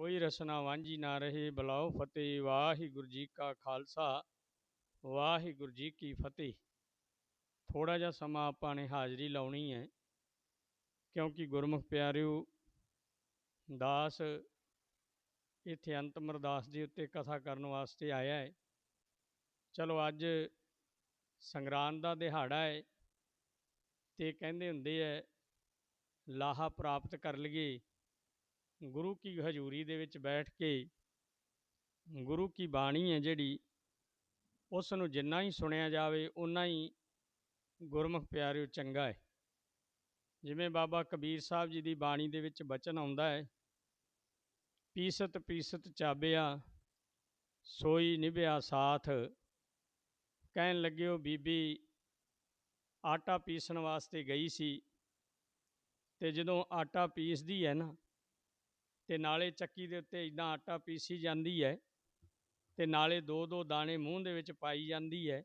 ਕੋਈ ਰਸਨਾ ਵਾਂਝੀ ਨਾ ਰਹੇ, ਬਲਾਓ ਫਤਿਹ, ਵਾਹਿਗੁਰੂ ਜੀ ਕਾ ਖਾਲਸਾ, ਵਾਹਿਗੁਰੂ ਜੀ ਕੀ ਫਤਿਹ। ਥੋੜਾ ਜਿਹਾ ਸਮਾਂ ਆਪਾਂ ਨੇ ਹਾਜ਼ਰੀ ਲਾਉਣੀ ਹੈ, ਕਿਉਂਕਿ ਗੁਰਮੁਖ ਪਿਆਰਿਓ, ਦਾਸ ਇੱਥੇ ਅੰਤਮ ਅਰਦਾਸ ਦੇ ਉੱਤੇ ਕਥਾ ਕਰਨ ਵਾਸਤੇ ਆਇਆ ਹੈ। ਚਲੋ ਅੱਜ ਸੰਗਰਾਂਦ ਦਾ ਦਿਹਾੜਾ ਹੈ ਤੇ ਕਹਿੰਦੇ ਹੁੰਦੇ ਐ ਲਾਹਾ ਪ੍ਰਾਪਤ ਕਰ ਲਈਏ। ਗੁਰੂ ਕੀ ਹਜ਼ੂਰੀ ਦੇ ਵਿੱਚ ਬੈਠ ਕੇ ਗੁਰੂ ਕੀ ਬਾਣੀ ਹੈ ਜਿਹੜੀ ਉਸ ਨੂੰ ਜਿੰਨਾ ਹੀ ਸੁਣਿਆ ਜਾਵੇ ਉਨਾ ਹੀ ਗੁਰਮੁਖ ਪਿਆਰਿਓ ਚੰਗਾ ਹੈ। ਜਿਵੇਂ ਬਾਬਾ ਕਬੀਰ ਸਾਹਿਬ ਜੀ ਦੀ ਬਾਣੀ ਦੇ ਵਿੱਚ ਬਚਨ ਆਉਂਦਾ ਹੈ, ਪੀਸਤ ਪੀਸਤ ਚਾਬਿਆ, ਸੋਈ ਨਿਭਿਆ ਸਾਥ, ਕਹਿਣ ਲੱਗਿਓ ਬੀਬੀ ਆਟਾ ਪੀਸਣ ਵਾਸਤੇ ਗਈ ਸੀ, ਤੇ ਜਦੋਂ ਆਟਾ ਪੀਸਦੀ ਹੈ ਨਾ ਤੇ ਨਾਲੇ ਚੱਕੀ ਦੇ ਉੱਤੇ ਇਦਾਂ ਆਟਾ ਪੀਸੀ ਜਾਂਦੀ ਹੈ ਤੇ ਨਾਲੇ ਦੋ ਦੋ ਦਾਣੇ ਮੂੰਹ ਦੇ ਵਿੱਚ ਪਾਈ ਜਾਂਦੀ ਹੈ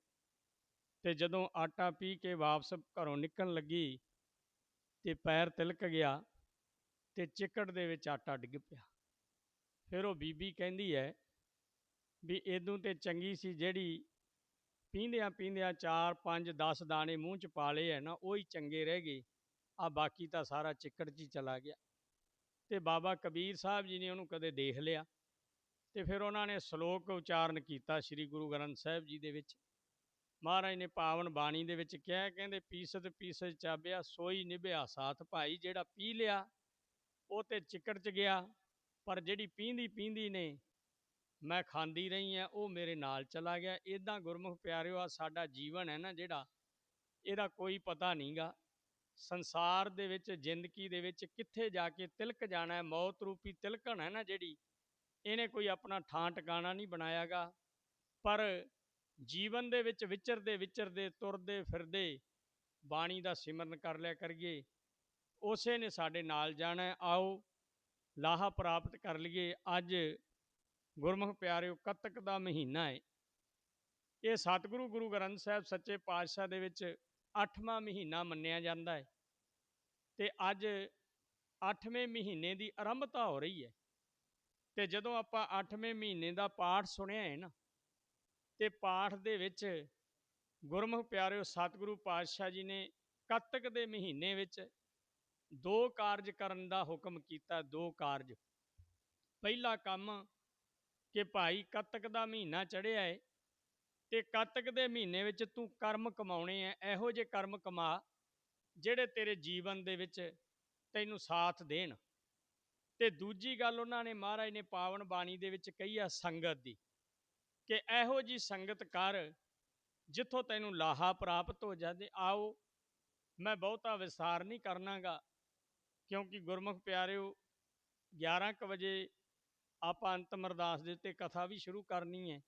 ਤੇ ਜਦੋਂ ਆਟਾ ਪੀ ਕੇ ਵਾਪਸ ਘਰੋਂ ਨਿਕਲਣ ਲੱਗੀ ਤੇ ਪੈਰ ਤਿਲਕ ਗਿਆ ਤੇ ਚਿੱਕੜ ਦੇ ਵਿੱਚ ਆਟਾ ਡਿੱਗ ਪਿਆ। ਫਿਰ ਉਹ ਬੀਬੀ ਕਹਿੰਦੀ ਹੈ ਵੀ ਇਦੋਂ ਤੇ ਚੰਗੀ ਸੀ ਜਿਹੜੀ ਪੀਂਦਿਆਂ ਪੀਂਦਿਆਂ 4 5 10 ਦਾਣੇ ਮੂੰਹ 'ਚ ਪਾ ਲਏ ਹੈ ਨਾ, ਉਹ ਹੀ ਚੰਗੇ ਰਹਿ ਗਏ। ਆ ਬਾਕੀ ਤਾਂ ਸਾਰਾ ਚਿੱਕੜ 'ਚ ਹੀ ਚਲਾ ਗਿਆ। ਤੇ ਬਾਬਾ ਕਬੀਰ ਸਾਹਿਬ ਜੀ ਨੇ ਉਹਨੂੰ ਕਦੇ ਦੇਖ ਲਿਆ ਤੇ ਫਿਰ ਉਹਨਾਂ ਨੇ ਸ਼ਲੋਕ ਉਚਾਰਨ ਕੀਤਾ ਸ੍ਰੀ ਗੁਰੂ ਗ੍ਰੰਥ ਸਾਹਿਬ ਜੀ ਦੇ ਵਿੱਚ। ਮਹਾਰਾਜ ਨੇ ਪਾਵਨ ਬਾਣੀ ਦੇ ਵਿੱਚ ਕਿਹਾ, ਕਹਿੰਦੇ, ਪੀਸਤ ਪੀਸਤ ਚਾਬਿਆ, ਸੋਈ ਨਿਭਿਆ ਸਾਥ ਭਾਈ, ਜਿਹੜਾ ਪੀ ਲਿਆ, ਉਹ ਤੇ ਚਿਕੜ 'ਚ ਗਿਆ, ਪਰ ਜਿਹੜੀ ਪੀਂਦੀ ਪੀਂਦੀ ਨੇ, ਮੈਂ ਖਾਂਦੀ ਰਹੀ ਆ ਉਹ ਮੇਰੇ ਨਾਲ ਚਲਾ ਗਿਆ। ਇਦਾਂ ਗੁਰਮੁਖ ਪਿਆਰਿਓ ਆ ਸਾਡਾ ਜੀਵਨ ਹੈ ਨਾ ਜਿਹੜਾ, ਇਹਦਾ ਕੋਈ ਪਤਾ ਨਹੀਂਗਾ ਸੰਸਾਰ ਦੇ ਵਿੱਚ, ਜ਼ਿੰਦਗੀ ਦੇ ਵਿੱਚ ਕਿੱਥੇ ਜਾ ਕੇ ਤਿਲਕ ਜਾਣਾ ਹੈ, ਮੌਤ ਰੂਪੀ ਤਿਲਕਣ ਹੈ ਨਾ ਜਿਹੜੀ, ਇਹਨੇ ਕੋਈ ਆਪਣਾ ਥਾਂ ਟਿਕਾਣਾ ਨਹੀਂ ਬਣਾਇਆਗਾ। ਪਰ ਜੀਵਨ ਦੇ ਵਿੱਚ ਵਿਚਰਦੇ ਵਿਚਰਦੇ, ਤੁਰਦੇ ਫਿਰਦੇ ਬਾਣੀ ਦਾ ਸਿਮਰਨ ਕਰ ਲਿਆ ਕਰੀਏ, ਉਸੇ ਨੇ ਸਾਡੇ ਨਾਲ ਜਾਣਾ ਆਓ ਲਾਹਾ ਪ੍ਰਾਪਤ ਕਰ ਲਈਏ। ਅੱਜ ਗੁਰਮੁਖ ਪਿਆਰਿਓ, ਕੱਤਕ ਦਾ ਮਹੀਨਾ ਹੈ। ਇਹ ਸਤਿਗੁਰੂ ਗੁਰੂ ਗ੍ਰੰਥ ਸਾਹਿਬ ਸੱਚੇ ਪਾਤਸ਼ਾਹ ਦੇ ਵਿੱਚ 8ਵਾਂ ਮਹੀਨਾ ਮੰਨਿਆ ਜਾਂਦਾ ਹੈ। ਤੇ ਅੱਜ 8ਵੇਂ ਮਹੀਨੇ ਦੀ ਆਰੰਭਤਾ ਹੋ ਰਹੀ ਹੈ। ਤੇ ਜਦੋਂ ਆਪਾਂ 8ਵੇਂ ਮਹੀਨੇ ਦਾ ਪਾਠ ਸੁਣਿਆ ਹੈ ਨਾ, ਤੇ ਪਾਠ ਦੇ ਵਿੱਚ ਗੁਰਮੁਖ ਪਿਆਰਿਓ, ਸਤਿਗੁਰੂ ਪਾਤਸ਼ਾਹ ਜੀ ਨੇ ਕੱਤਕ ਦੇ ਮਹੀਨੇ ਵਿੱਚ ਦੋ ਕਾਰਜ ਕਰਨ ਦਾ ਹੁਕਮ ਕੀਤਾ, ਦੋ ਕਾਰਜ। ਪਹਿਲਾ ਕੰਮ ਕਿ ਭਾਈ ਕੱਤਕ ਦਾ ਮਹੀਨਾ ਚੜਿਆ ਹੈ ਤੇ ਕੱਤਕ ਦੇ ਮਹੀਨੇ ਵਿੱਚ ਤੂੰ ਕਰਮ ਕਮਾਉਣੇ ਐ ਇਹੋ ਜਿਹੇ ਕਰਮ ਕਮਾ ਜਿਹੜੇ ਤੇਰੇ ਜੀਵਨ ਦੇ ਵਿੱਚ ਤੈਨੂੰ ਸਾਥ ਦੇਣ। ਤੇ ਦੂਜੀ ਗੱਲ ਉਹਨਾਂ ਨੇ ਮਹਾਰਾਜ ਨੇ ਪਾਵਨ ਬਾਣੀ ਦੇ ਵਿੱਚ ਕਹੀ ਆ ਸੰਗਤ ਦੀ ਕਿ ਇਹੋ ਜੀ ਸੰਗਤ ਕਰ ਜਿੱਥੋਂ ਤੈਨੂੰ ਲਾਹਾ ਪ੍ਰਾਪਤ ਹੋ ਜਾਵੇ ਆਓ, ਮੈਂ ਬਹੁਤਾ ਵਿਸਾਰ ਨਹੀਂ ਕਰਨਾਗਾ, ਕਿਉਂਕਿ ਗੁਰਮੁਖ ਪਿਆਰਿਓ 11:00 ਵਜੇ ਆਪਾਂ ਅੰਤਮ ਅਰਦਾਸ ਦੇ ਉੱਤੇ ਕਥਾ ਵੀ ਸ਼ੁਰੂ ਕਰਨੀ ਹੈ।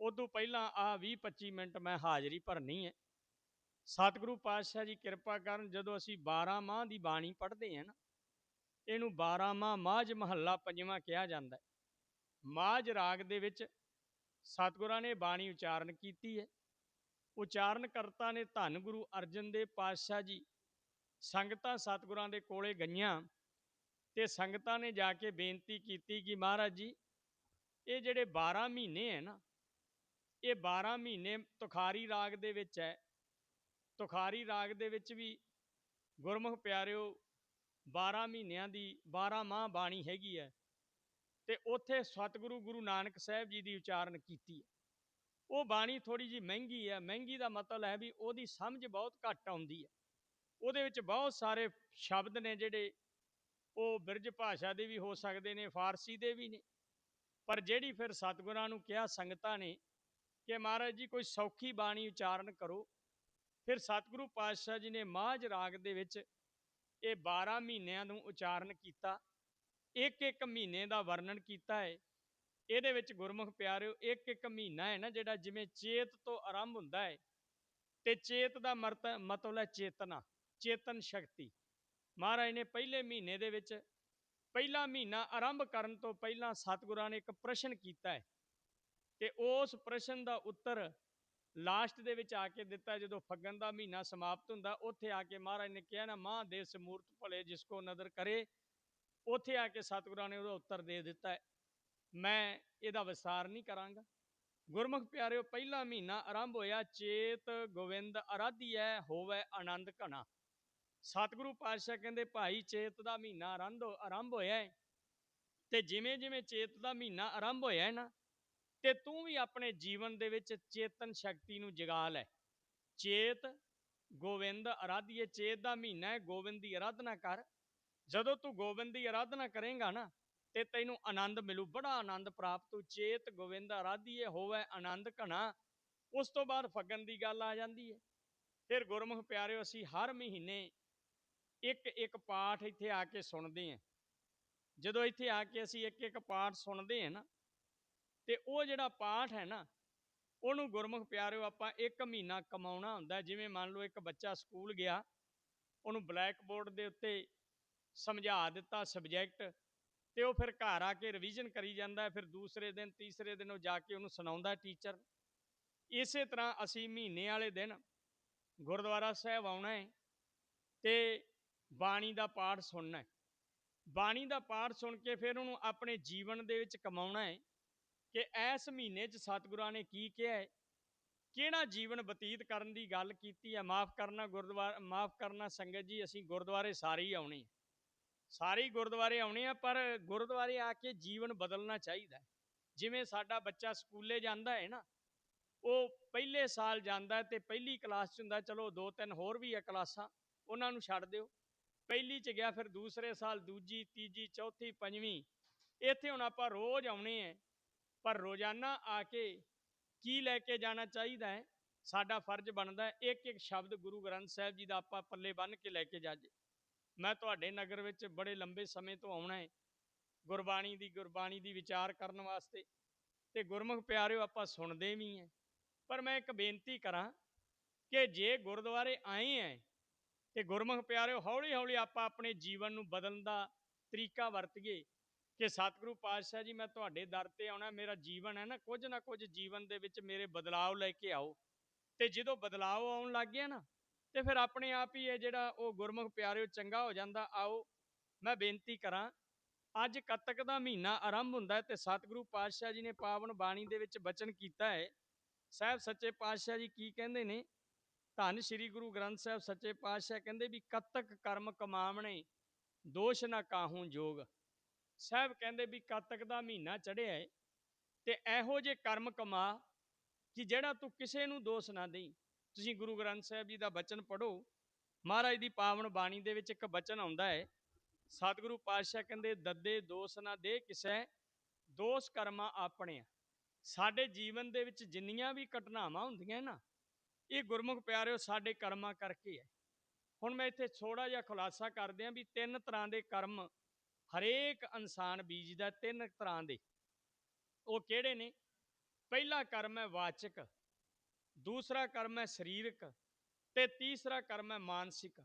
ਉਦੋਂ ਪਹਿਲਾਂ ਆ 20-25 ਮਿੰਟ ਮੈਂ ਹਾਜ਼ਰੀ ਭਰਨੀ ਹੈ। ਸਤਿਗੁਰੂ ਪਾਤਸ਼ਾਹ ਜੀ ਕਿਰਪਾ ਕਰਨ ਜਦੋਂ ਅਸੀਂ 12 ਮਾਹ ਦੀ ਬਾਣੀ ਪੜ੍ਹਦੇ ਹਾਂ ਨਾ, ਇਹਨੂੰ 12 ਮਾਹ ਮਾਝ ਮਹੱਲਾ ਪੰਜਵਾਂ ਕਿਹਾ ਜਾਂਦਾ ਹੈ। ਮਾਝ ਰਾਗ ਦੇ ਵਿੱਚ ਸਤਿਗੁਰਾਂ ਨੇ ਬਾਣੀ ਉਚਾਰਨ ਕੀਤੀ ਹੈ। ਉਚਾਰਨ ਕਰਤਾ ਨੇ ਧੰਨ ਗੁਰੂ ਅਰਜਨ ਦੇਵ ਪਾਤਸ਼ਾਹ ਜੀ ਸੰਗਤਾਂ ਸਤਿਗੁਰਾਂ ਦੇ ਕੋਲੇ ਗਈਆਂ ਤੇ ਸੰਗਤਾਂ ਨੇ ਜਾ ਕੇ ਬੇਨਤੀ ਕੀਤੀ ਕਿ ਮਹਾਰਾਜ ਜੀ, ਇਹ ਜਿਹੜੇ 12 ਮਹੀਨੇ ਹੈ ਨਾ, ਇਹ 12 ਮਹੀਨੇ ਤੁਖਾਰੀ ਰਾਗ ਦੇ ਵਿੱਚ ਹੈ। ਤੁਖਾਰੀ ਰਾਗ ਦੇ ਵਿੱਚ ਵੀ ਗੁਰਮੁਖ ਪਿਆਰਿਓ 12 ਮਹੀਨਿਆਂ ਦੀ 12 ਮਾਹ ਬਾਣੀ ਹੈਗੀ ਹੈ ਤੇ ਉੱਥੇ ਸਤਿਗੁਰੂ ਗੁਰੂ ਨਾਨਕ ਸਾਹਿਬ ਜੀ ਦੀ ਉਚਾਰਨ ਕੀਤੀ ਹੈ ਉਹ ਬਾਣੀ ਥੋੜੀ ਜੀ ਮਹਿੰਗੀ ਹੈ ਮਹਿੰਗੀ ਦਾ ਮਤਲਬ ਹੈ ਵੀ ਉਹਦੀ ਸਮਝ ਬਹੁਤ ਘੱਟ ਆਉਂਦੀ ਹੈ ਉਹਦੇ ਵਿੱਚ ਬਹੁਤ ਸਾਰੇ ਸ਼ਬਦ ਨੇ ਜਿਹੜੇ ਉਹ ਬਿਰਜ ਭਾਸ਼ਾ ਦੇ ਵੀ ਹੋ ਸਕਦੇ ਨੇ, ਫਾਰਸੀ ਦੇ ਵੀ ਨੇ। ਪਰ ਜਿਹੜੀ ਫਿਰ ਸਤਿਗੁਰਾਂ ਨੂੰ ਕਿਹਾ ਸੰਗਤਾਂ ਨੇ ਕਿ ਮਹਾਰਾਜ ਜੀ ਕੋਈ ਸੌਖੀ ਬਾਣੀ ਉਚਾਰਨ ਕਰੋ ਫਿਰ ਸਤਿਗੁਰੂ ਪਾਤਸ਼ਾਹ ਜੀ ਨੇ ਮਾਝ ਰਾਗ ਦੇ ਵਿੱਚ ਇਹ 12 ਮਹੀਨਿਆਂ ਨੂੰ ਉਚਾਰਨ ਕੀਤਾ। ਇੱਕ ਇੱਕ ਮਹੀਨੇ ਦਾ ਵਰਣਨ ਕੀਤਾ ਹੈ। ਇਹਦੇ ਵਿੱਚ ਗੁਰਮੁਖ ਪਿਆਰਿਓ ਇੱਕ ਇੱਕ ਮਹੀਨਾ ਹੈ ਨਾ ਜਿਹੜਾ ਜਿਵੇਂ ਚੇਤ ਤੋਂ ਆਰੰਭ ਹੁੰਦਾ ਹੈ ਤੇ ਚੇਤ ਦਾ ਮਤਲਬ ਹੈ ਚੇਤਨਾ, ਚੇਤਨ ਸ਼ਕਤੀ। ਮਹਾਰਾਜ ਨੇ ਪਹਿਲੇ ਮਹੀਨੇ ਦੇ ਵਿੱਚ ਪਹਿਲਾ ਮਹੀਨਾ ਆਰੰਭ ਕਰਨ ਤੋਂ ਪਹਿਲਾਂ ਸਤਿਗੁਰਾਂ ਨੇ ਇੱਕ ਪ੍ਰਸ਼ਨ ਕੀਤਾ ਹੈ ਤੇ ਉਸ ਪ੍ਰਸ਼ਨ ਦਾ ਉੱਤਰ ਲਾਸਟ ਦੇ ਵਿੱਚ ਆ ਕੇ ਦਿੱਤਾ ਜਦੋਂ ਫੱਗਣ ਦਾ ਮਹੀਨਾ ਸਮਾਪਤ ਹੁੰਦਾ, ਉੱਥੇ ਆ ਕੇ ਮਹਾਰਾਜ ਨੇ ਕਿਹਾ ਨਾ ਮਹਾਦੇਵ ਸਮੂਰਤ ਭਲੇ, ਜਿਸ ਕੋ ਨਦਰ ਕਰੇ। ਉੱਥੇ ਆ ਕੇ ਸਤਿਗੁਰਾਂ ਨੇ ਉਹਦਾ ਉੱਤਰ ਦੇ ਦਿੱਤਾ ਮੈਂ ਇਹਦਾ ਵਿਸਾਰ ਨਹੀਂ ਕਰਾਂਗਾ। ਗੁਰਮੁਖ ਪਿਆਰਿਓ, ਪਹਿਲਾ ਮਹੀਨਾ ਆਰੰਭ ਹੋਇਆ, ਚੇਤ ਗੋਵਿੰਦ ਅਰਾਧੀਐ ਹੋਵੇ ਆਨੰਦ ਘਣਾ। ਸਤਿਗੁਰੂ ਪਾਤਸ਼ਾਹ ਕਹਿੰਦੇ, ਭਾਈ, ਚੇਤ ਦਾ ਮਹੀਨਾ ਆਰੰਭ ਆਰੰਭ ਹੋਇਆ ਹੈ ਤੇ ਜਿਵੇਂ ਜਿਵੇਂ ਚੇਤ ਦਾ ਮਹੀਨਾ ਆਰੰਭ ਹੋਇਆ ਹੈ ਨਾ ਤੇ ਤੂੰ ਵੀ ਆਪਣੇ ਜੀਵਨ ਦੇ ਵਿੱਚ ਚੇਤਨ ਸ਼ਕਤੀ ਨੂੰ ਜਗਾ ਲੈ। ਚੇਤ ਗੋਵਿੰਦ ਅਰਾਧੀਏ, ਚੇਤ ਦਾ ਮਹੀਨਾ ਹੈ ਗੋਬਿੰਦ ਦੀ ਆਰਾਧਨਾ ਕਰ। ਜਦੋਂ ਤੂੰ ਗੋਬਿੰਦ ਦੀ ਆਰਾਧਨਾ ਕਰੇਂਗਾ ਨਾ, ਤੇ ਤੈਨੂੰ ਆਨੰਦ ਮਿਲੂ, ਬੜਾ ਆਨੰਦ ਪ੍ਰਾਪਤ ਹੋ ਚੇਤ ਗੋਵਿੰਦ ਆਰਾਧੀਏ ਹੋਵੇ ਆਨੰਦ ਘਣਾ। ਉਸ ਤੋਂ ਬਾਅਦ ਫੱਗਣ ਦੀ ਗੱਲ ਆ ਜਾਂਦੀ ਹੈ ਫਿਰ ਗੁਰਮੁਖ ਪਿਆਰਿਓ, ਅਸੀਂ ਹਰ ਮਹੀਨੇ ਇੱਕ ਇੱਕ ਪਾਠ ਇੱਥੇ ਆ ਕੇ ਸੁਣਦੇ ਹਾਂ ਜਦੋਂ ਇੱਥੇ ਆ ਕੇ ਅਸੀਂ ਇੱਕ ਇੱਕ ਪਾਠ ਸੁਣਦੇ ਹਾਂ ਨਾ ਤੇ ਉਹ ਜਿਹੜਾ ਪਾਠ ਹੈ ਨਾ, ਉਹਨੂੰ ਗੁਰਮੁਖ ਪਿਆਰਿਓ, ਆਪਾਂ ਇੱਕ ਮਹੀਨਾ ਕਮਾਉਣਾ ਹੁੰਦਾ। ਜਿਵੇਂ ਮੰਨ ਲਓ ਇੱਕ ਬੱਚਾ ਸਕੂਲ ਗਿਆ, ਉਹਨੂੰ ਬਲੈਕ ਬੋਰਡ ਦੇ ਉੱਤੇ ਸਮਝਾ ਦਿੱਤਾ ਸਬਜੈਕਟ ਤੇ ਉਹ ਫਿਰ ਘਰ ਆ ਕੇ ਰਿਵੀਜ਼ਨ ਕਰੀ ਜਾਂਦਾ, ਫਿਰ ਦੂਸਰੇ ਦਿਨ, ਤੀਸਰੇ ਦਿਨ ਉਹ ਜਾ ਕੇ ਉਹਨੂੰ ਸੁਣਾਉਂਦਾ ਟੀਚਰ ਇਸੇ ਤਰ੍ਹਾਂ ਅਸੀਂ ਮਹੀਨੇ ਵਾਲੇ ਦਿਨ ਗੁਰਦੁਆਰਾ ਸਾਹਿਬ ਆਉਣਾ ਹੈ ਤੇ ਬਾਣੀ ਦਾ ਪਾਠ ਸੁਣਨਾ ਹੈ। ਬਾਣੀ ਦਾ ਪਾਠ ਸੁਣ ਕੇ ਫਿਰ ਉਹਨੂੰ ਆਪਣੇ ਜੀਵਨ ਦੇ ਵਿੱਚ ਕਮਾਉਣਾ ਹੈ। ਕਿ ਇਸ ਮਹੀਨੇ 'ਚ ਸਤਿਗੁਰਾਂ ਨੇ ਕੀ ਕਿਹਾ ਹੈ? ਕਿਹੜਾ ਜੀਵਨ ਬਤੀਤ ਕਰਨ ਦੀ ਗੱਲ ਕੀਤੀ ਹੈ? ਮਾਫ ਕਰਨਾ ਗੁਰਦੁਆਰਾ ਮਾਫ ਕਰਨਾ ਸੰਗਤ ਜੀ, ਅਸੀਂ ਗੁਰਦੁਆਰੇ ਸਾਰੇ ਹੀ ਆਉਣੇ ਸਾਰੇ ਹੀ ਗੁਰਦੁਆਰੇ ਆਉਣੇ ਆ, ਪਰ ਗੁਰਦੁਆਰੇ ਆ ਕੇ ਜੀਵਨ ਬਦਲਣਾ ਚਾਹੀਦਾ ਜਿਵੇਂ ਸਾਡਾ ਬੱਚਾ ਸਕੂਲੇ ਜਾਂਦਾ ਹੈ ਨਾ, ਉਹ ਪਹਿਲੇ ਸਾਲ ਜਾਂਦਾ ਤੇ ਪਹਿਲੀ ਕਲਾਸ 'ਚ ਹੁੰਦਾ, ਚਲੋ ਦੋ ਤਿੰਨ ਹੋਰ ਵੀ ਆ ਕਲਾਸਾਂ, ਉਹਨਾਂ ਨੂੰ ਛੱਡ ਦਿਓ। ਪਹਿਲੀ 'ਚ ਗਿਆ, ਫਿਰ ਦੂਸਰੇ ਸਾਲ ਦੂਜੀ, ਤੀਜੀ, ਚੌਥੀ, ਪੰਜਵੀਂ, ਇੱਥੇ ਹੁਣ ਆਪਾਂ ਰੋਜ਼ ਆਉਣੇ ਆ। ਪਰ ਰੋਜ਼ਾਨਾ ਆ ਕੇ ਕੀ ਲੈ ਕੇ ਜਾਣਾ ਚਾਹੀਦਾ ਹੈ? ਸਾਡਾ ਫਰਜ਼ ਬਣਦਾ ਹੈ, ਇੱਕ ਇੱਕ ਸ਼ਬਦ ਗੁਰੂ ਗ੍ਰੰਥ ਸਾਹਿਬ ਜੀ ਦਾ ਆਪਾਂ ਪੱਲੇ ਬੰਨ ਕੇ ਲੈ ਕੇ ਜਾਜੇ। ਮੈਂ ਤੁਹਾਡੇ ਨਗਰ ਵਿੱਚ ਬੜੇ ਲੰਬੇ ਸਮੇਂ ਤੋਂ ਆਉਣਾ ਹੈ, ਗੁਰਬਾਣੀ ਦੀ ਗੁਰਬਾਣੀ ਦੀ ਵਿਚਾਰ ਕਰਨ ਵਾਸਤੇ। ਤੇ ਗੁਰਮੁਖ ਪਿਆਰਿਓ, ਆਪਾਂ ਸੁਣਦੇ ਵੀ ਹਾਂ। ਪਰ ਮੈਂ ਇੱਕ ਬੇਨਤੀ ਕਰਾਂ ਕਿ ਜੇ ਗੁਰਦੁਆਰੇ ਆਏ ਹੈ, ਤੇ ਗੁਰਮੁਖ ਪਿਆਰਿਓ ਹੌਲੀ ਹੌਲੀ ਆਪਾਂ ਆਪਣੇ ਜੀਵਨ ਨੂੰ ਬਦਲਣ ਦਾ ਤਰੀਕਾ ਵਰਤੀਏ। ਕਿ ਸਤਿਗੁਰੂ ਪਾਤਸ਼ਾਹ ਜੀ, ਮੈਂ ਤੁਹਾਡੇ ਦਰ ਤੇ ਆਉਣਾ, ਮੇਰਾ ਜੀਵਨ ਹੈ ਨਾ, ਕੁਝ ਨਾ ਕੁਝ ਜੀਵਨ ਦੇ ਵਿੱਚ ਮੇਰੇ ਬਦਲਾਅ ਲੈ ਕੇ ਆਓ। ਤੇ ਜਦੋਂ ਬਦਲਾਅ ਆਉਣ ਲੱਗ ਗਿਆ ਨਾ, ਤੇ ਫਿਰ ਆਪਣੇ ਆਪ ਹੀ ਇਹ ਜਿਹੜਾ ਉਹ ਗੁਰਮੁਖ ਪਿਆਰਿਓ, ਚੰਗਾ ਹੋ ਜਾਂਦਾ, ਆਓ, ਮੈਂ ਬੇਨਤੀ ਕਰਾਂ, ਅੱਜ ਕੱਤਕ ਦਾ ਮਹੀਨਾ ਆਰੰਭ ਹੁੰਦਾ ਹੈ ਤੇ ਸਤਿਗੁਰੂ ਪਾਤਸ਼ਾਹ ਜੀ ਨੇ ਪਾਵਨ ਬਾਣੀ ਦੇ ਵਿੱਚ ਬਚਨ ਕੀਤਾ ਹੈ। ਸਾਹਿਬ ਸੱਚੇ ਪਾਤਸ਼ਾਹ ਜੀ ਕੀ ਕਹਿੰਦੇ ਨੇ? ਧੰਨ ਸ੍ਰੀ ਗੁਰੂ ਗ੍ਰੰਥ ਸਾਹਿਬ ਸੱਚੇ ਪਾਤਸ਼ਾਹ ਕਹਿੰਦੇ ਵੀ ਕੱਤਕ ਕਰਮ ਕਮਾਵਣੇ, ਦੋਸ਼ ਨਾ ਕਾਹੂ ਜੋਗ। ਸਾਹਿਬ ਕਹਿੰਦੇ ਵੀ ਕਾਤਕ ਦਾ ਮਹੀਨਾ ਚੜਿਆ ਹੈ ਤੇ ਇਹੋ ਜੇ ਕਰਮ ਕਮਾ ਕਿ ਜਿਹੜਾ ਤੂੰ ਕਿਸੇ ਨੂੰ ਦੋਸ਼ ਨਾ ਦੇਈ। ਤੁਸੀਂ ਗੁਰੂ ਗ੍ਰੰਥ ਸਾਹਿਬ ਜੀ ਦਾ ਬਚਨ ਪੜੋ ਮਹਾਰਾਜ ਦੀ ਪਾਵਨ ਬਾਣੀ ਦੇ ਵਿੱਚ ਇੱਕ ਬਚਨ ਆਉਂਦਾ ਹੈ ਸਤਿਗੁਰੂ ਪਾਤਸ਼ਾਹ ਕਹਿੰਦੇ, ਦੱਦੇ ਦੋਸ਼ ਨਾ ਦੇ ਕਿਸੇ, ਦੋਸ਼ ਕਰਮਾ ਆਪਣੇ ਸਾਡੇ ਜੀਵਨ ਦੇ ਵਿੱਚ ਜਿੰਨੀਆਂ ਵੀ ਘਟਨਾਵਾਂ ਹੁੰਦੀਆਂ ਨਾ, ਇਹ ਗੁਰਮੁਖ ਪਿਆਰਿਓ ਸਾਡੇ ਕਰਮਾਂ ਕਰਕੇ ਹੈ ਹੁਣ ਮੈਂ ਇੱਥੇ ਥੋੜਾ ਜਿਹਾ ਖੁਲਾਸਾ ਕਰਦੇ ਆਂ ਵੀ ਤਿੰਨ ਤਰ੍ਹਾਂ ਦੇ ਕਰਮ ਹਰੇਕ ਇਨਸਾਨ ਬੀਜਦਾ ਤਿੰਨ ਤਰ੍ਹਾਂ ਦੇ। ਉਹ ਕਿਹੜੇ ਨੇ? ਪਹਿਲਾ ਕਰਮ ਹੈ ਵਾਚਕ, ਦੂਸਰਾ ਕਰਮ ਹੈ ਸਰੀਰਕ ਤੇ ਤੀਸਰਾ ਕਰਮ ਹੈ ਮਾਨਸਿਕ।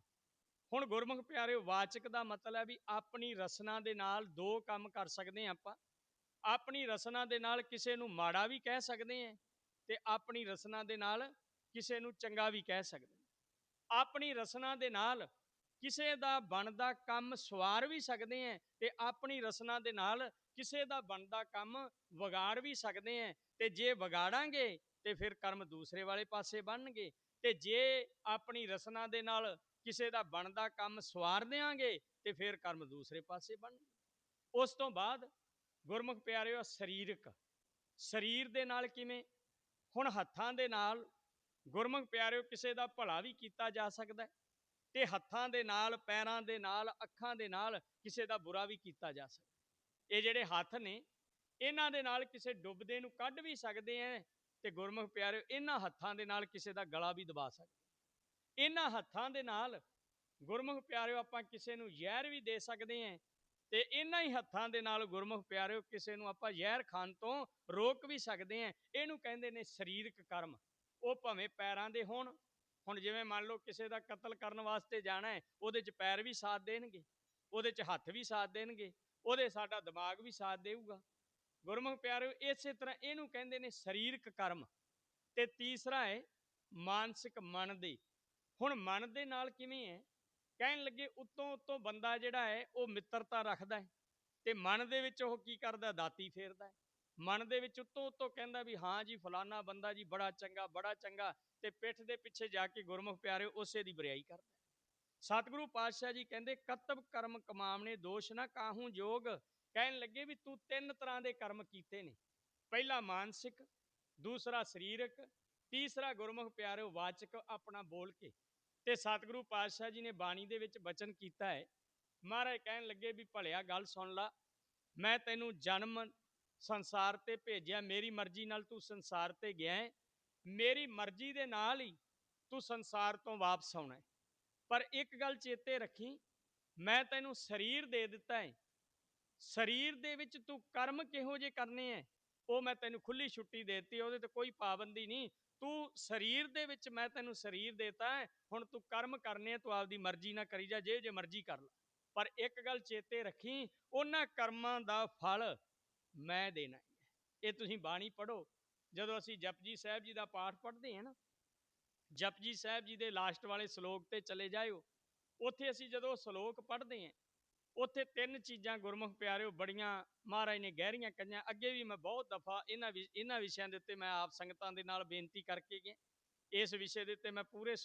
ਹੁਣ ਗੁਰਮੁਖ ਪਿਆਰਿਓ, ਵਾਚਕ ਦਾ ਮਤਲਬ ਹੈ ਵੀ ਆਪਣੀ ਰਸਨਾ ਦੇ ਨਾਲ ਦੋ ਕੰਮ ਕਰ ਸਕਦੇ ਹਾਂ ਆਪਾਂ। ਆਪਣੀ ਰਸਨਾ ਦੇ ਨਾਲ ਕਿਸੇ ਨੂੰ ਮਾੜਾ ਵੀ ਕਹਿ ਸਕਦੇ ਹਾਂ ਤੇ ਆਪਣੀ ਰਸਨਾ ਦੇ ਨਾਲ ਕਿਸੇ ਨੂੰ ਚੰਗਾ ਵੀ ਕਹਿ ਸਕਦੇ ਆਪਣੀ ਰਸਨਾ ਦੇ ਨਾਲ ਕਿਸੇ ਦਾ ਬਣਦਾ ਕੰਮ ਸਵਾਰ ਵੀ ਸਕਦੇ ਹਾਂ ਤੇ ਆਪਣੀ ਰਸਨਾ ਦੇ ਨਾਲ ਕਿਸੇ ਦਾ ਬਣਦਾ ਕੰਮ ਵਿਗਾੜ ਵੀ ਸਕਦੇ ਹਾਂ ਤੇ ਜੇ ਵਿਗਾੜਾਂਗੇ ਤੇ ਫਿਰ ਕਰਮ ਦੂਸਰੇ ਵਾਲੇ ਪਾਸੇ ਬਣਨਗੇ ਤੇ ਜੇ ਆਪਣੀ ਰਸਨਾ ਦੇ ਨਾਲ ਕਿਸੇ ਦਾ ਬਣਦਾ ਕੰਮ ਸਵਾਰ ਦੇਾਂਗੇ ਤੇ ਫਿਰ ਕਰਮ ਦੂਸਰੇ ਪਾਸੇ ਬਣਨਗੇ। ਉਸ ਤੋਂ ਬਾਅਦ ਗੁਰਮੁਖ ਪਿਆਰਿਓ, ਸਰੀਰਕ। ਸਰੀਰ ਦੇ ਨਾਲ ਕਿਵੇਂ? ਹੁਣ ਹੱਥਾਂ ਦੇ ਨਾਲ ਗੁਰਮੁਖ ਪਿਆਰਿਓ, ਕਿਸੇ ਦਾ ਭਲਾ ਵੀ ਕੀਤਾ ਜਾ ਸਕਦਾ ਤੇ ਹੱਥਾਂ ਦੇ ਨਾਲ, ਪੈਰਾਂ ਦੇ ਨਾਲ, ਅੱਖਾਂ ਦੇ ਨਾਲ ਕਿਸੇ ਦਾ ਬੁਰਾ ਵੀ ਕੀਤਾ ਜਾ ਸਕਦਾ ਇਹ ਜਿਹੜੇ ਹੱਥ ਨੇ, ਇਹਨਾਂ ਦੇ ਨਾਲ ਕਿਸੇ ਡੁੱਬਦੇ ਨੂੰ ਕੱਢ ਵੀ ਸਕਦੇ ਆ ਤੇ ਗੁਰਮੁਖ ਪਿਆਰਿਓ, ਇਹਨਾਂ ਹੱਥਾਂ ਦੇ ਨਾਲ ਕਿਸੇ ਦਾ ਗਲਾ ਵੀ ਦਬਾ ਸਕਦੇ ਇਹਨਾਂ ਹੱਥਾਂ ਦੇ ਨਾਲ ਗੁਰਮੁਖ ਪਿਆਰਿਓ, ਆਪਾਂ ਕਿਸੇ ਨੂੰ ਜ਼ਹਿਰ ਵੀ ਦੇ ਸਕਦੇ ਆ ਤੇ ਇਹਨਾਂ ਹੀ ਹੱਥਾਂ ਦੇ ਨਾਲ ਗੁਰਮੁਖ ਪਿਆਰਿਓ, ਕਿਸੇ ਨੂੰ ਆਪਾਂ ਜ਼ਹਿਰ ਖਾਣ ਤੋਂ ਰੋਕ ਵੀ ਸਕਦੇ ਆ ਇਹਨੂੰ ਕਹਿੰਦੇ ਨੇ ਸਰੀਰਕ ਕਰਮ। ਉਹ ਭਾਵੇਂ ਪੈਰਾਂ ਦੇ ਹੋਣ ਹੁਣ ਜਿਵੇਂ ਮੰਨ ਲਓ ਕਿਸੇ ਦਾ ਕਤਲ ਕਰਨ ਵਾਸਤੇ ਜਾਣਾ ਹੈ, ਉਹਦੇ 'ਚ ਪੈਰ ਵੀ ਸਾਥ ਦੇਣਗੇ, ਉਹਦੇ 'ਚ ਹੱਥ ਵੀ ਸਾਥ ਦੇਣਗੇ, ਉਹਦੇ ਸਾਡਾ ਦਿਮਾਗ ਵੀ ਸਾਥ ਦੇਊਗਾ। ਗੁਰਮੁਖ ਪਿਆਰਿਓ, ਇਸੇ ਤਰ੍ਹਾਂ ਇਹਨੂੰ ਕਹਿੰਦੇ ਨੇ ਸਰੀਰਕ ਕਰਮ। ਤੇ ਤੀਸਰਾ ਹੈ ਮਾਨਸਿਕ ਮਨ ਦੇ। ਹੁਣ ਮਨ ਦੇ ਨਾਲ ਕਿਵੇਂ ਹੈ? ਕਹਿਣ ਲੱਗੇ ਉੱਤੋਂ ਉੱਤੋਂ ਬੰਦਾ ਜਿਹੜਾ ਹੈ, ਉਹ ਮਿੱਤਰਤਾ ਰੱਖਦਾ ਹੈ। ਤੇ ਮਨ ਦੇ ਵਿੱਚ ਉਹ ਕੀ ਕਰਦਾ ਦਾਤੀ ਫੇਰਦਾ ਹੈ। ਮਨ ਦੇ ਵਿੱਚ ਉੱਤੋਂ ਉੱਤੋਂ ਕਹਿੰਦਾ ਵੀ ਹਾਂ ਜੀ, ਫਲਾਨਾ ਬੰਦਾ ਜੀ, ਬੜਾ ਚੰਗਾ ਬੜਾ ਚੰਗਾ ਤੇ ਪਿੱਠ ਦੇ ਪਿੱਛੇ ਜਾ ਕੇ ਗੁਰਮੁਖ ਪਿਆਰੇ ਉਸੇ ਦੀ ਬਰਿਆਈ ਕਰਦਾ ਸਤਿਗੁਰੂ ਪਾਤਸ਼ਾਹ ਜੀ ਕਹਿੰਦੇ ਕਤਬ ਕਰਮ ਕਮਾਵਣੇ, ਦੋਸ਼ ਨਾ ਕਾਹੂ ਜੋਗ। ਕਹਿਣ ਲੱਗੇ ਵੀ ਤੂੰ ਤਿੰਨ ਤਰ੍ਹਾਂ ਦੇ ਕਰਮ ਕੀਤੇ ਨੇ। ਪਹਿਲਾ ਮਾਨਸਿਕ, ਦੂਸਰਾ ਸਰੀਰਕ, ਤੀਸਰਾ ਗੁਰਮੁਖ ਪਿਆਰਿਓ, ਵਾਚਕ, ਆਪਣਾ ਬੋਲ ਕੇ। ਤੇ ਸਤਿਗੁਰੂ ਪਾਤਸ਼ਾਹ ਜੀ ਨੇ ਬਾਣੀ ਦੇ ਵਿੱਚ ਬਚਨ ਕੀਤਾ ਹੈ। ਮਹਾਰਾਜ ਕਹਿਣ ਲੱਗੇ ਵੀ, ਭਲਿਆ ਗੱਲ ਸੁਣ ਲਾ, ਮੈਂ ਤੈਨੂੰ ਜਨਮ ਸੰਸਾਰ ਤੇ ਭੇਜਿਆ, ਮੇਰੀ ਮਰਜ਼ੀ ਨਾਲ ਤੂੰ ਸੰਸਾਰ ਤੇ ਗਿਆ ਹੈ। ਮੇਰੀ ਮਰਜ਼ੀ ਦੇ ਨਾਲ ਹੀ ਤੂੰ ਸੰਸਾਰ ਤੋਂ ਵਾਪਸ ਆਉਣਾ ਹੈ। ਪਰ ਇੱਕ ਗੱਲ ਚੇਤੇ ਰੱਖੀ, ਮੈਂ ਤੈਨੂੰ ਸਰੀਰ ਦੇ ਦਿੱਤਾ ਹੈ। ਸਰੀਰ ਦੇ ਵਿੱਚ ਤੂੰ ਕਰਮ ਕਿਹੋ ਜਿਹੇ ਕਰਨੇ ਐ ਉਹ ਮੈਂ ਤੈਨੂੰ ਖੁੱਲੀ ਛੁੱਟੀ ਦੇਤੀ, ਉਹਦੇ ਤੇ ਕੋਈ ਪਾਬੰਦੀ ਨਹੀਂ। ਤੂੰ ਸਰੀਰ ਦੇ ਵਿੱਚ ਮੈਂ ਤੈਨੂੰ ਸਰੀਰ ਦੇਤਾ ਹੈ। ਹੁਣ ਤੂੰ ਕਰਮ ਕਰਨੇ ਆ, ਤੂੰ ਆਪਦੀ ਮਰਜ਼ੀ ਨਾਲ ਕਰੀ ਜਾ, ਜੇ ਜੇ ਮਰਜ਼ੀ ਕਰ ਲੈ। ਪਰ ਇੱਕ ਗੱਲ ਚੇਤੇ ਰੱਖੀ, ਉਹਨਾਂ ਕਰਮਾਂ ਦਾ ਫਲ ਮੈਂ ਦੇਣਾ ਇਹ ਤੁਸੀਂ ਬਾਣੀ ਪੜੋ ਜਦੋਂ ਅਸੀਂ ਜਪਜੀ ਸਾਹਿਬ ਜੀ ਦਾ ਪਾਠ ਪੜ੍ਹਦੇ ਹਾਂ ਨਾ, ਜਪਜੀ ਸਾਹਿਬ ਜੀ ਦੇ ਲਾਸਟ ਵਾਲੇ ਸ਼ਲੋਕ ਤੇ ਚਲੇ ਜਾਇਓ। ਉੱਥੇ ਅਸੀਂ ਜਦੋਂ ਸ਼ਲੋਕ ਪੜ੍ਹਦੇ ਹਾਂ, ਉੱਥੇ ਤਿੰਨ ਚੀਜ਼ਾਂ ਗੁਰਮੁਖ ਪਿਆਰਿਓ ਬੜੀਆਂ, ਮਹਾਰਾਜ ਨੇ ਗਹਿਰੀਆਂ ਕਈਆਂ ਅੱਗੇ ਵੀ ਮੈਂ ਬਹੁਤ ਦਫਾ ਇਹਨਾਂ ਵਿ- ਇਹਨਾਂ ਵਿਸ਼ਿਆਂ ਦੇ ਉੱਤੇ ਮੈਂ ਆਪ ਸੰਗਤਾਂ ਦੇ ਨਾਲ ਬੇਨਤੀ ਕਰਕੇ ਗਿਆ। ਇਸ ਵਿਸ਼ੇ ਦੇ ਉੱਤੇ ਮੈਂ ਪੂਰੇ